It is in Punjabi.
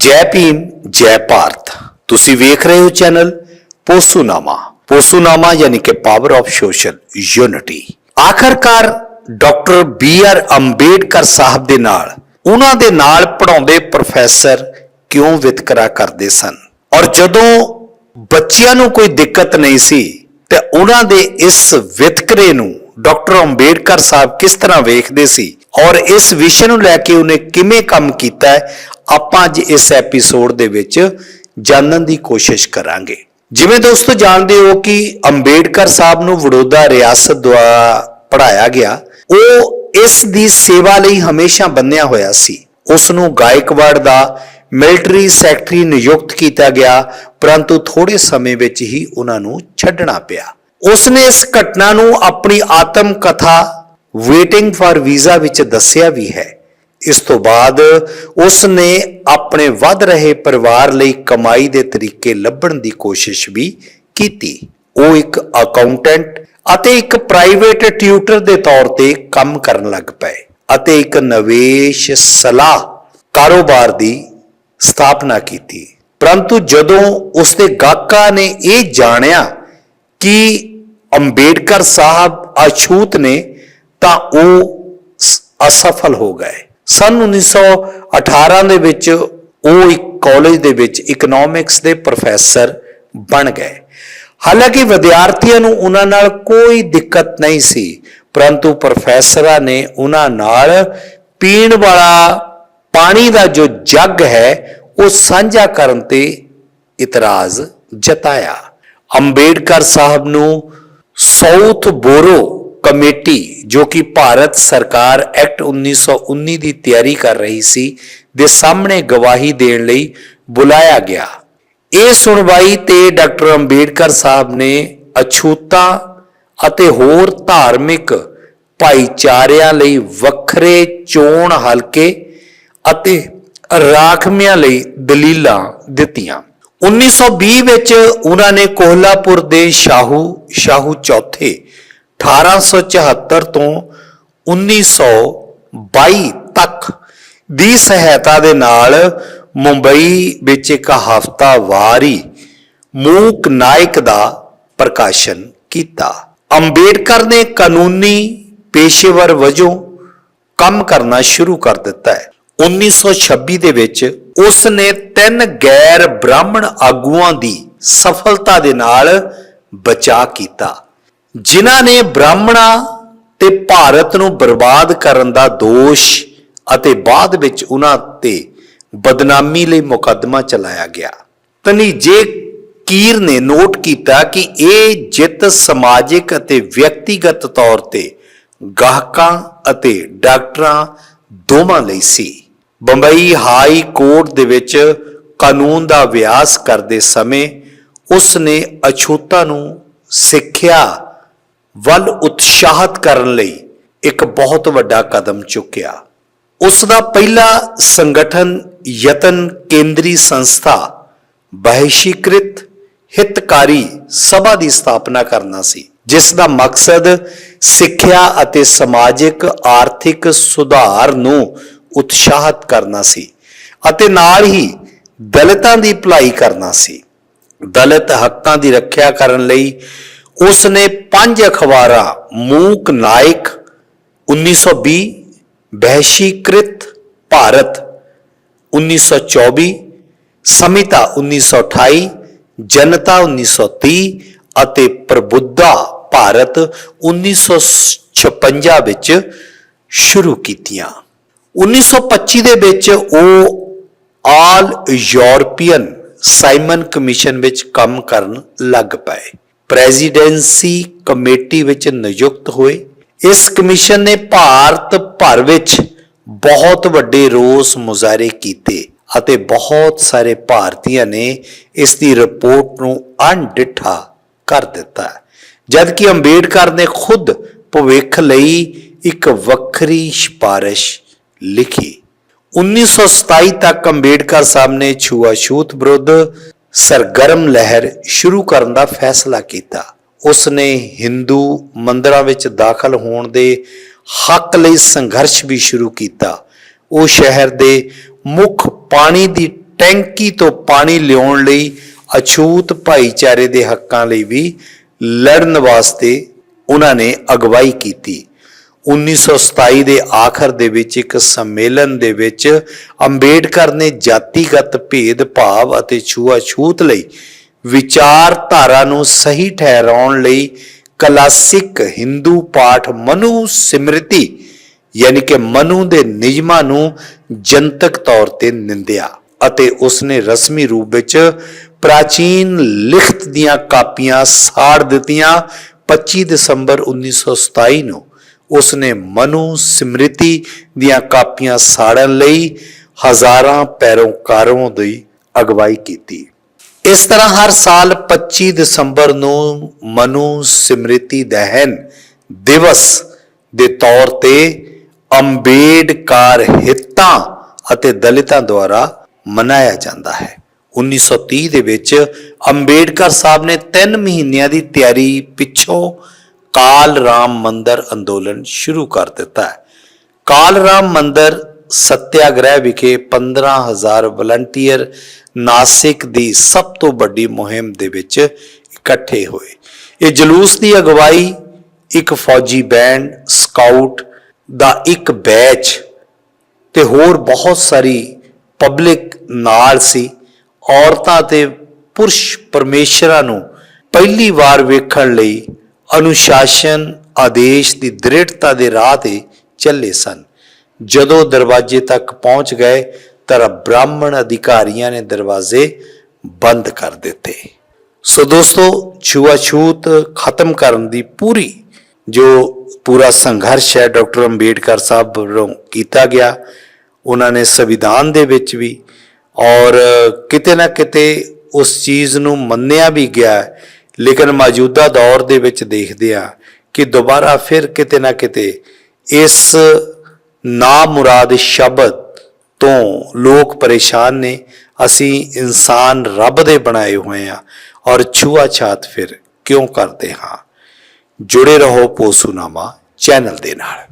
ਜੈ ਭੀਮ, ਜੈ ਭਾਰਤ। ਤੁਸੀਂ ਵੇਖ ਰਹੇ ਹੋ ਚੈਨਲ ਪੋਸੂਨਾਮਾ। ਪੋਸੂਨਾਮਾ ਯਾਨੀ ਕਿ ਪਾਵਰ ਆਫ ਸੋਸ਼ਲ ਯੂਨਿਟੀ ਆਖਰਕਾਰ doctor B R Ambedkar Sahib ਦੇ ਨਾਲ, ਉਹਨਾਂ ਦੇ ਨਾਲ ਪੜਾਉਂਦੇ ਪ੍ਰੋਫੈਸਰ ਕਿਉਂ ਵਿਤਕਰਾ ਕਰਦੇ ਸਨ? ਔਰ ਜਦੋਂ ਬੱਚਿਆਂ ਨੂੰ ਕੋਈ ਦਿੱਕਤ ਨਹੀਂ ਸੀ, ਤੇ ਉਹਨਾਂ ਦੇ ਇਸ ਵਿਤਕਰੇ ਨੂੰ ਡਾਕਟਰ ਅੰਬੇਡਕਰ ਸਾਹਿਬ ਕਿਸ ਤਰ੍ਹਾਂ ਵੇਖਦੇ ਸੀ ਔਰ ਇਸ ਵਿਸ਼ੇ ਨੂੰ ਲੈ ਕੇ ਉਹਨੇ ਕਿਵੇਂ ਕੰਮ ਕੀਤਾ ਹੈ, ਆਪਾਂ ਅੱਜ ਇਸ ਐਪੀਸੋਡ ਦੇ ਵਿੱਚ ਜਾਣਨ ਦੀ ਕੋਸ਼ਿਸ਼ ਕਰਾਂਗੇ। ਜਿਵੇਂ ਦੋਸਤੋ ਜਾਣਦੇ ਹੋ ਕਿ ਅੰਬੇਡਕਰ ਸਾਹਿਬ ਨੂੰ ਵਡੋਦਾ ਰਿਆਸਤ ਦੁਆਰਾ ਪੜਾਇਆ ਗਿਆ, ਉਹ ਇਸ ਦੀ ਸੇਵਾ ਲਈ ਹਮੇਸ਼ਾ ਬੰਨਿਆ ਹੋਇਆ ਸੀ। ਉਸ ਨੂੰ ਗਾਇਕਵਾੜ ਦਾ ਮਿਲਟਰੀ ਸੈਕਟਰੀ ਨਿਯੁਕਤ ਕੀਤਾ ਗਿਆ, ਪਰੰਤੂ ਥੋੜੇ ਸਮੇਂ ਵਿੱਚ ਹੀ ਉਹਨਾਂ ਨੂੰ ਛੱਡਣਾ ਪਿਆ। ਉਸ ਨੇ ਇਸ ਘਟਨਾ ਨੂੰ ਆਪਣੀ ਆਤਮ ਕਥਾ ਵੇਟਿੰਗ ਫਾਰ ਵੀਜ਼ਾ ਵਿੱਚ ਦੱਸਿਆ ਵੀ ਹੈ। ਇਸ ਤੋਂ ਬਾਅਦ ਉਸ ਨੇ ਆਪਣੇ ਵੱਧ ਰਹੇ ਪਰਿਵਾਰ ਲਈ ਕਮਾਈ ਦੇ ਤਰੀਕੇ ਲੱਭਣ ਦੀ ਕੋਸ਼ਿਸ਼ ਵੀ ਕੀਤੀ। ਉਹ ਇੱਕ ਅਕਾਊਂਟੈਂਟ ਅਤੇ ਇੱਕ ਪ੍ਰਾਈਵੇਟ ਟਿਊਟਰ ਦੇ ਤੌਰ ਤੇ ਕੰਮ ਕਰਨ ਲੱਗ ਪਏ ਅਤੇ ਇੱਕ ਨਿਵੇਸ਼ ਸਲਾਹ ਕਾਰੋਬਾਰ ਦੀ ਸਥਾਪਨਾ ਕੀਤੀ। ਪਰੰਤੂ ਜਦੋਂ ਉਸਦੇ ਗਾਹਕਾਂ ਨੇ ਇਹ ਜਾਣਿਆ ਕਿ ਅੰਬੇਡਕਰ ਸਾਹਿਬ ਅਛੂਤ ਨੇ ਤਾਂ ਉਹ ਅਸਫਲ ਹੋ ਗਏ। ਸਨ 1918 ਦੇ ਵਿੱਚ ਉਹ ਇੱਕ ਕਾਲਜ ਦੇ ਵਿੱਚ ਇਕਨੋਮਿਕਸ ਦੇ ਪ੍ਰੋਫੈਸਰ ਬਣ ਗਏ। ਹਾਲਾਂਕਿ ਵਿਦਿਆਰਥੀਆਂ ਨੂੰ ਉਹਨਾਂ ਨਾਲ ਕੋਈ ਦਿੱਕਤ ਨਹੀਂ ਸੀ, ਪਰੰਤੂ ਪ੍ਰੋਫੈਸਰਾਂ ਨੇ ਉਹਨਾਂ ਨਾਲ ਪੀਣ ਵਾਲਾ ਪਾਣੀ ਦਾ ਜੋ ਜੱਗ ਹੈ, ਉਹ ਸਾਂਝਾ ਕਰਨ ਤੇ ਇਤਰਾਜ਼ ਜਤਾਇਆ। ਅੰਬੇਡਕਰ ਸਾਹਿਬ ਨੂੰ ਸਾਊਥ ਬੋਰੋ ਕਮੇਟੀ, ਜੋ ਕਿ ਭਾਰਤ ਸਰਕਾਰ ਐਕਟ 1919 ਦੀ ਤਿਆਰੀ ਕਰ ਰਹੀ ਸੀ, ਦੇ ਸਾਹਮਣੇ ਗਵਾਹੀ ਦੇਣ ਲਈ ਬੁਲਾਇਆ ਗਿਆ। ਇਹ ਸੁਣਵਾਈ ਤੇ ਡਾਕਟਰ ਅੰਬੇਡਕਰ ਸਾਹਿਬ ਨੇ ਅਛੂਤਾ ਅਤੇ ਹੋਰ ਧਾਰਮਿਕ ਭਾਈਚਾਰਿਆਂ ਲਈ ਵੱਖਰੇ ਚੋਣ ਹਲਕੇ ਅਤੇ ਰਾਖਵਿਆਂ ਲਈ ਦਲੀਲਾਂ ਦਿੱਤੀਆਂ। 1920 ਵਿੱਚ ਉਹਨਾਂ ਨੇ ਕੋਹਲਾਪੁਰ ਦੇ ਸ਼ਾਹੂ ਸ਼ਾਹੂ ਚੌਥੇ 1874 ਤੋਂ 1922 ਤੱਕ ਦੀ ਸਹਾਇਤਾ ਦੇ ਨਾਲ ਮੁੰਬਈ ਵਿੱਚ ਇੱਕ ਹਫ਼ਤਾਵਾਰੀ ਮੂਕ ਨਾਇਕ ਦਾ ਪ੍ਰਕਾਸ਼ਨ ਕੀਤਾ। ਅੰਬੇਡਕਰ ਨੇ ਕਾਨੂੰਨੀ ਪੇਸ਼ੇਵਰ ਵਜੋਂ ਕੰਮ ਕਰਨਾ ਸ਼ੁਰੂ ਕਰ ਦਿੱਤਾ ਹੈ। 1926 ਦੇ ਵਿੱਚ ਉਸ ਨੇ ਤਿੰਨ ਗੈਰ ਬ੍ਰਾਹਮਣ ਆਗੂਆਂ ਦੀ ਸਫਲਤਾ ਦੇ ਨਾਲ ਬਚਾ ਕੀਤਾ, ਜਿਨ੍ਹਾਂ ਨੇ ਬ੍ਰਾਹਮਣਾਂ ਤੇ ਭਾਰਤ ਨੂੰ ਬਰਬਾਦ ਕਰਨ ਦਾ ਦੋਸ਼ ਅਤੇ ਬਾਅਦ ਵਿੱਚ ਉਹਨਾਂ ਤੇ ਬਦਨਾਮੀ ਲਈ ਮੁਕੱਦਮਾ ਚਲਾਇਆ ਗਿਆ। ਤਨੀਜੇ ਕੀਰ ਨੇ ਨੋਟ ਕੀਤਾ ਕਿ ਇਹ ਜਿੱਤ ਸਮਾਜਿਕ ਅਤੇ ਵਿਅਕਤੀਗਤ ਤੌਰ ਤੇ ਗਾਹਕਾਂ ਅਤੇ ਡਾਕਟਰਾਂ ਦੋਵਾਂ ਲਈ ਸੀ। ਬੰਬਈ ਹਾਈ ਕੋਰਟ ਦੇ ਵਿੱਚ ਕਾਨੂੰਨ ਦਾ ਅਭਿਆਸ ਕਰਦੇ ਸਮੇਂ ਉਸ ਨੇ ਅਛੂਤਾ ਨੂੰ ਸਿੱਖਿਆ, ਵੱਲ ਉਤਸ਼ਾਹਤ ਕਰਨ ਲਈ ਇੱਕ ਬਹੁਤ ਵੱਡਾ ਕਦਮ ਚੁੱਕਿਆ। ਉਸ ਦਾ ਪਹਿਲਾ ਸੰਗਠਨ ਯਤਨ ਕੇਂਦਰੀ ਸੰਸਥਾ ਬਹਿਸ਼ੀਕ੍ਰਿਤ ਹਿਤਕਾਰੀ ਸਭਾ ਦੀ ਸਥਾਪਨਾ ਕਰਨਾ ਸੀ, ਜਿਸ ਦਾ ਮਕਸਦ ਸਿੱਖਿਆ ਅਤੇ ਸਮਾਜਿਕ, ਆਰਥਿਕ ਸੁਧਾਰ ਨੂੰ ਉਤਸ਼ਾਹਤ ਕਰਨਾ ਸੀ ਅਤੇ ਨਾਲ ਹੀ ਦਲਿਤਾਂ ਦੀ ਭਲਾਈ ਕਰਨਾ ਸੀ। ਦਲਿਤ ਹੱਕਾਂ ਦੀ ਰੱਖਿਆ ਕਰਨ ਲਈ ਉਸ ਨੇ ਪੰਜ ਅਖਬਾਰਾਂ, ਮੂਕ ਨਾਇਕ 1920 ਬਹਿਸ਼ੀਕ੍ਰਿਤ ਭਾਰਤ 1924 ਸਮਿਤਾ 1928 ਜਨਤਾ 1930 ਅਤੇ ਪ੍ਰਬੁੱਧਾ ਭਾਰਤ 1956 ਵਿੱਚ ਸ਼ੁਰੂ ਕੀਤੀਆਂ। 1925 ਦੇ ਵਿੱਚ ਉਹ ਆਲ ਯੂਰਪੀਅਨ ਸਾਈਮਨ ਕਮਿਸ਼ਨ ਵਿੱਚ ਕੰਮ ਕਰਨ ਲੱਗ ਪਏ। ਪ੍ਰੈਜ਼ੀਡੈਂਸੀ ਕਮੇਟੀ ਵਿੱਚ ਨਿਯੁਕਤ ਹੋਏ। ਇਸ ਕਮਿਸ਼ਨ ਨੇ ਭਾਰਤ ਭਰ ਵਿੱਚ ਬਹੁਤ ਵੱਡੇ ਰੋਸ ਮੁਜ਼ਾਹਰੇ ਕੀਤੇ ਅਤੇ ਬਹੁਤ ਸਾਰੇ ਭਾਰਤੀਆਂ ਨੇ ਇਸ ਦੀ ਰਿਪੋਰਟ ਨੂੰ ਅਣਡਿੱਠਾ ਕਰ ਦਿੱਤਾ ਜਦ ਕਿ ਅੰਬੇਡਕਰ ਨੇ ਖੁਦ ਭਵਿੱਖ ਲਈ ਇੱਕ ਵੱਖਰੀ ਸਿਫਾਰਿਸ਼ ਲਿਖੀ। 1927 ਤੱਕ ਅੰਬੇਡਕਰ ਸਾਹਿਬ ਨੇ ਛੂਆਛੂਤ ਵਿਰੁੱਧ ਸਰਗਰਮ ਲਹਿਰ ਸ਼ੁਰੂ ਕਰਨ ਦਾ ਫੈਸਲਾ ਕੀਤਾ। ਉਸ ਨੇ ਹਿੰਦੂ ਮੰਦਰਾਂ ਵਿੱਚ ਦਾਖਲ ਹੋਣ ਦੇ ਹੱਕ ਲਈ ਸੰਘਰਸ਼ ਵੀ ਸ਼ੁਰੂ ਕੀਤਾ। ਉਹ ਸ਼ਹਿਰ ਦੇ ਮੁੱਖ ਪਾਣੀ ਦੀ ਟੈਂਕੀ ਤੋਂ ਪਾਣੀ ਲਿਆਉਣ ਲਈ ਅਛੂਤ ਭਾਈਚਾਰੇ ਦੇ ਹੱਕਾਂ ਲਈ ਵੀ ਲੜਨ ਵਾਸਤੇ ਉਹਨਾਂ ਨੇ ਅਗਵਾਈ ਕੀਤੀ। 1927 ਦੇ ਆਖਰ ਦੇ ਵਿੱਚ ਇੱਕ ਸੰਮੇਲਨ ਦੇ ਵਿੱਚ ਅੰਬੇਡਕਰ ਨੇ ਜਾਤੀਗਤ ਭੇਦ, ਭਾਵ ਅਤੇ ਛੂਆਛੂਤ ਲਈ ਵਿਚਾਰਧਾਰਾ ਨੂੰ ਸਹੀ ਠਹਿਰਾਉਣ ਲਈ ਕਲਾਸਿਕ ਹਿੰਦੂ ਪਾਠ ਮਨੂ ਸਿਮਰਤੀ, ਯਾਨੀ ਕਿ ਮਨੂ ਦੇ ਨਿਯਮਾਂ ਨੂੰ ਜਨਤਕ ਤੌਰ ਤੇ ਨਿੰਦਿਆ ਅਤੇ ਉਸਨੇ ਰਸਮੀ ਰੂਪ ਵਿੱਚ ਪ੍ਰਾਚੀਨ ਲਿਖਤ ਦੀਆਂ ਕਾਪੀਆਂ ਸਾੜ ਦਿੱਤੀਆਂ 25 ਦਸੰਬਰ 1927 ਨੂੰ। ਉਸਨੇ ਮਨੂ ਸਿਮਰਤੀ ਦੀਆਂ ਕਾਪੀਆਂ ਸਾੜਨ ਲਈ ਹਜ਼ਾਰਾਂ ਪੈਰੋਕਾਰਾਂ ਦੀ ਅਗਵਾਈ ਕੀਤੀ। ਇਸ ਤਰ੍ਹਾਂ ਹਰ ਸਾਲ 25 ਦਸੰਬਰ ਨੂੰ ਮਨੂ ਸਿਮਰਤੀ ਦਹਨ ਦਿਵਸ ਦੇ ਤੌਰ ਤੇ ਅੰਬੇਡਕਰ ਹਿੱਤਾਂ ਅਤੇ ਦਲਿਤਾਂ ਦੁਆਰਾ ਮਨਾਇਆ ਜਾਂਦਾ ਹੈ। 1930 ਦੇ ਵਿੱਚ ਅੰਬੇਡਕਰ ਸਾਹਿਬ ਨੇ 3 ਮਹੀਨਿਆਂ ਦੀ ਤਿਆਰੀ ਪਿੱਛੋਂ ਕਾਲ ਰਾਮ ਮੰਦਰ ਅੰਦੋਲਨ ਸ਼ੁਰੂ ਕਰ ਦਿੱਤਾ ਹੈ। ਕਾਲ ਰਾਮ ਮੰਦਰ ਸਤਿਆਗ੍ਰਹਿ ਵਿਖੇ 15000 ਵਲੰਟੀਅਰ ਨਾਸਿਕ ਦੀ ਸਭ ਤੋਂ ਵੱਡੀ ਮੁਹਿੰਮ ਦੇ ਵਿੱਚ ਇਕੱਠੇ ਹੋਏ। ਇਹ ਜਲੂਸ ਦੀ ਅਗਵਾਈ ਇੱਕ ਫੌਜੀ ਬੈਂਡ, ਸਕਾਊਟ ਦਾ ਇੱਕ ਬੈਚ ਤੇ ਹੋਰ ਬਹੁਤ ਸਾਰੀ ਪਬਲਿਕ ਨਾਲ ਸੀ। ਔਰਤਾਂ ਤੇ ਪੁਰਸ਼ ਪਰਮੇਸ਼ਰਾਂ ਨੂੰ ਪਹਿਲੀ ਵਾਰ ਵੇਖਣ ਲਈ ਅਨੁਸ਼ਾਸਨ ਆਦੇਸ਼ ਦੀ ਦ੍ਰਿੜਤਾ ਦੇ ਰਾਹ ਤੇ ਚੱਲੇ ਸਨ। ਜਦੋਂ ਦਰਵਾਜ਼ੇ ਤੱਕ ਪਹੁੰਚ ਗਏ ਤਾਂ ਬ੍ਰਾਹਮਣ ਅਧਿਕਾਰੀਆਂ ਨੇ ਦਰਵਾਜ਼ੇ ਬੰਦ ਕਰ ਦਿੱਤੇ। ਸੋ ਦੋਸਤੋ, ਛੂਆਛੂਤ ਖਤਮ ਕਰਨ ਦੀ ਪੂਰੀ ਜੋ ਪੂਰਾ ਸੰਘਰਸ਼ ਹੈ ਡਾਕਟਰ ਅੰਬੇਡਕਰ ਸਾਹਿਬ ਵੱਲੋਂ ਕੀਤਾ ਗਿਆ, ਉਹਨਾਂ ਨੇ ਸੰਵਿਧਾਨ ਦੇ ਵਿੱਚ ਵੀ ਔਰ ਕਿਤੇ ਨਾ ਕਿਤੇ ਉਸ ਚੀਜ਼ ਨੂੰ ਮੰਨਿਆ ਵੀ ਗਿਆ ਲੇਕਿਨ ਮੌਜੂਦਾ ਦੌਰ ਦੇ ਵਿੱਚ ਦੇਖਦੇ ਆ ਕਿ ਦੁਬਾਰਾ ਫਿਰ ਕਿਤੇ ਨਾ ਕਿਤੇ ਇਸ ਨਾ ਮੁਰਾਦ ਸ਼ਬਦ ਤੋਂ ਲੋਕ ਪਰੇਸ਼ਾਨ ਨੇ। ਅਸੀਂ ਇਨਸਾਨ ਰੱਬ ਦੇ ਬਣਾਏ ਹੋਏ ਆ ਔਰ ਛੂਆ-ਛਾਤ ਫਿਰ ਕਿਉਂ ਕਰਦੇ ਹਾਂ? ਜੁੜੇ ਰਹੋ ਪੋਸੂਨਾਮਾ ਚੈਨਲ ਦੇ ਨਾਲ।